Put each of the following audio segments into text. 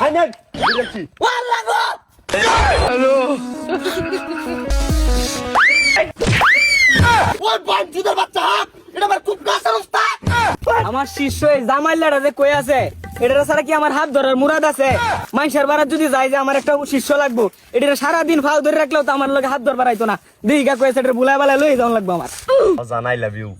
High নেন বুঝেছি ওই বাঞ্চুদের বাচ্চা হাত এটা আমার খুব কাছের উস্তাদ আমার শিষ্য এই জামাইলাটা যে কই আছে এটা ছাড়া কি আমার হাত ধরার মুরাদ আছে? মাইশার বারাত যদি যাই যে আমার একটা শিষ্য লাগবো এটা সারাদিন ফাও ধরে রাখলেও তো আমার লগে হাত ধর বাড়াইতো না। দিঘা কয়েছে এটা বুলাই বালাই লই যাওয়া লাগবে আমার। জানাই লাভ ইউ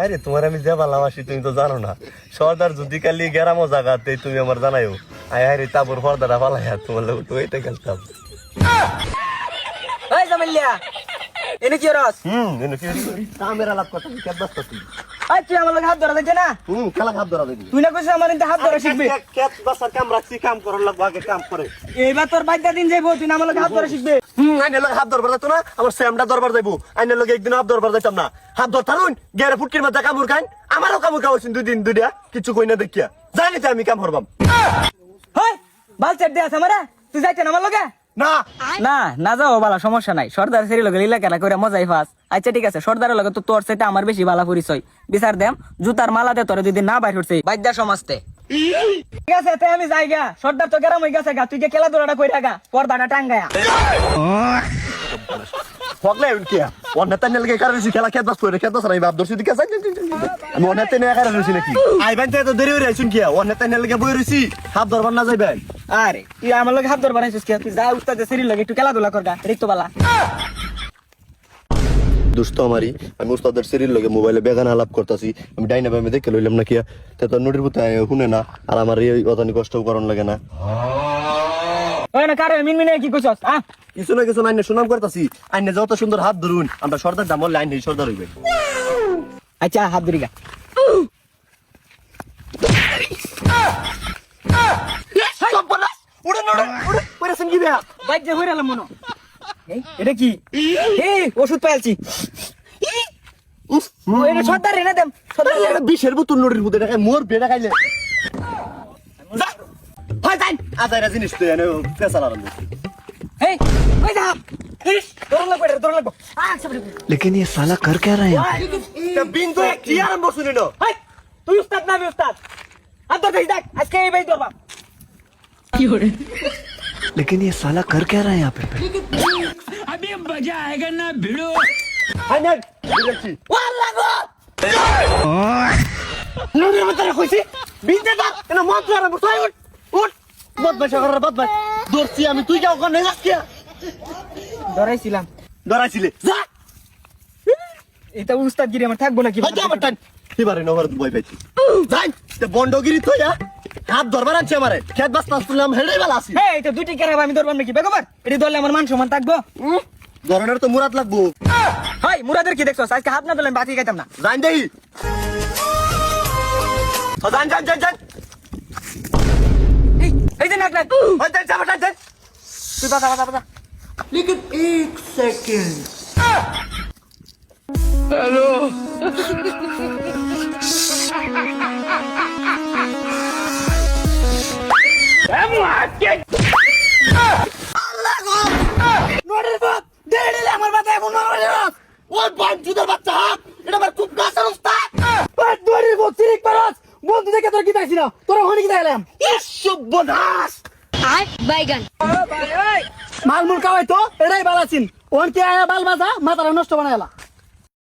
আরে তোমার আমি যে ভালোবাসি তুমি তো জানো না। সর্দার যদি কালি গেরামো জায়গাতে তুমি আমার জানাইও। আয় রে তারপর পর্দাটা ফালাই তোমার লোক তো এইটা খেলতাম। ওই জামাইলিয়া এনে কি রস হুম এনে কি কামের আলাপ কথা কি কেদ বাস্তা তুই আই তুই আমার লগে হাত ধরা দেখছে না? হুম খেলা খাপ ধরা দেবি তুই না কইছিস আমার ইনতে হাত ধরা শিখবি? কেত বাসার কাম রাখছি কাম করার লাগবো আগে কাম করে। এইবার তোর বাইদা দিন যাইবো তুই না আমার লগে হাত ধরা শিখবে? হুম আইনের লগে হাত দরবার যাইতো না আমার স্যামটা দরবার যাইবো। আইনের লগে একদিন হাত দরবার যাইতাম না। হাত ধর থাকুন গেরে ফুটকির মধ্যে কামড় খাইন আমারও কামড় খাওয়াছেন দুই দিন দুইটা কিছু কই না দেখিয়া। জানি তো আমি কাম করবাম। হই বাল চেট দে আছে আমারে তুই যাইতে না আমার লগে? না। না না যাও বালা সমস্যা নাই। সর্দার সেরি লগে লীলা কেলা করে মজাই ফাস। আচ্ছা ঠিক আছে সর্দারের লগে তো তোর সাথে আমার বেশি বালা পরিচয়। বিচার দেম জুতার মালা দে তোরে যদি না বাইর হচ্ছে বাইদ্যা সমাজতে। ঠিক আছে তে আমি যাই গা। সর্দার তো গেরাম হয়ে গেছে গা তুই যে খেলা ধরাটা কইরা গা পর্দাটা টাঙ্গায়া। ফগলে কি? লগে কারণ খেলা খেত বাস করে খেত বাস রাই বাপ দর্শি দিকে যাই আমি অন্য তাই নিয়ে কারণ রইছি নাকি? আইবেন তো দেরি হয়ে আইছুন কি? অন্য তাই লগে বই হাত ধরবার না যাইবেন আরে তুই আমার লগে হাত ধর বানাইছিস কি? তুই যা উস্তাদ সেরি লগে একটু খেলাধুলা কর গা রিক্ত বালা দুষ্ট আমারই আমি উস্তাদের সিরির লগে মোবাইলে বেগান আলাপ করতেছি। আমি ডাইনা আমি দেখে লইলাম না কিয়া তে তো নোটির পুতে শুনে না। আর আমার এই অতানি কষ্ট করন লাগে না। না কারে কি কইছস আ কিছু না কিছু আইনে সুনাম করতেছি। আইনে যত সুন্দর হাত ধরুন আমরা সর্দার দাম বললে আইনে সর্দার হইবে। আচ্ছা হাত ধরি গা। এটা কি? ওষুধ পাইছি সর্দার এনে সর্দার বিশের বোতল পুতে দেখায় মোর বেড়া খাইলে হয় যাই আজাইরা জিনিস তো এনে পেশাল আরম্ভ এই কই যা তোর লাগবে রে তোর লাগবে আচ্ছা বলে लेकिन ये साला कर क्या रहे हैं তা বিন্দু কি আরম্ভ শুনে না হাই তুই উস্তাদ না আমি উস্তাদ আর তো দেখ আজকে এই বাই ধরবা लेकिन ये साला कर क्या रहा है यहाँ पे হাই নাই বুঝেছি ওয়াল্লাহ গো নোটির ভিতরে কইছি বিন্দে দাঁত এনে মন্ত্র আরম্ভ তুই উঠ উঠ বদমাইশ করার বদমাইশ। দৌড়ছি আমি তুই যাও ওখানে কিয়া ধরাইছিলাম। দৌড়াইছিলে যা। এটা উস্তাদ গিরি আমার থাকব নাকি? হয়তো আমার টান এবারে নবার ভয় পাইছি। যাই তে বন্ডগিরি তো ইয়া হাত ধরবার আনছে আমারে। খেত বাস নাচ তুললাম হেডেই বেলা আছি। এই এটা দুইটি কেরাব আমি ধরবাম নাকি? বেগবার এটি ধরলে আমার মান সম্মান থাকব? ধরনের তো মুরাদ লাগবো। হাই মুরাদের কি দেখছ আজকে হাত না ধরলে বাকি খাইতাম না। জান দেই ও জান জান জান জান এই এই যে নাক নাক ও জান জান জান জান তুই বাজা বাজা বাজা নোটের বাইগান। মালমুল কাওয়াই তো এরাই বালাছিন ওন কে আয়া বাল বাজা মাথাটা নষ্ট বানাইলা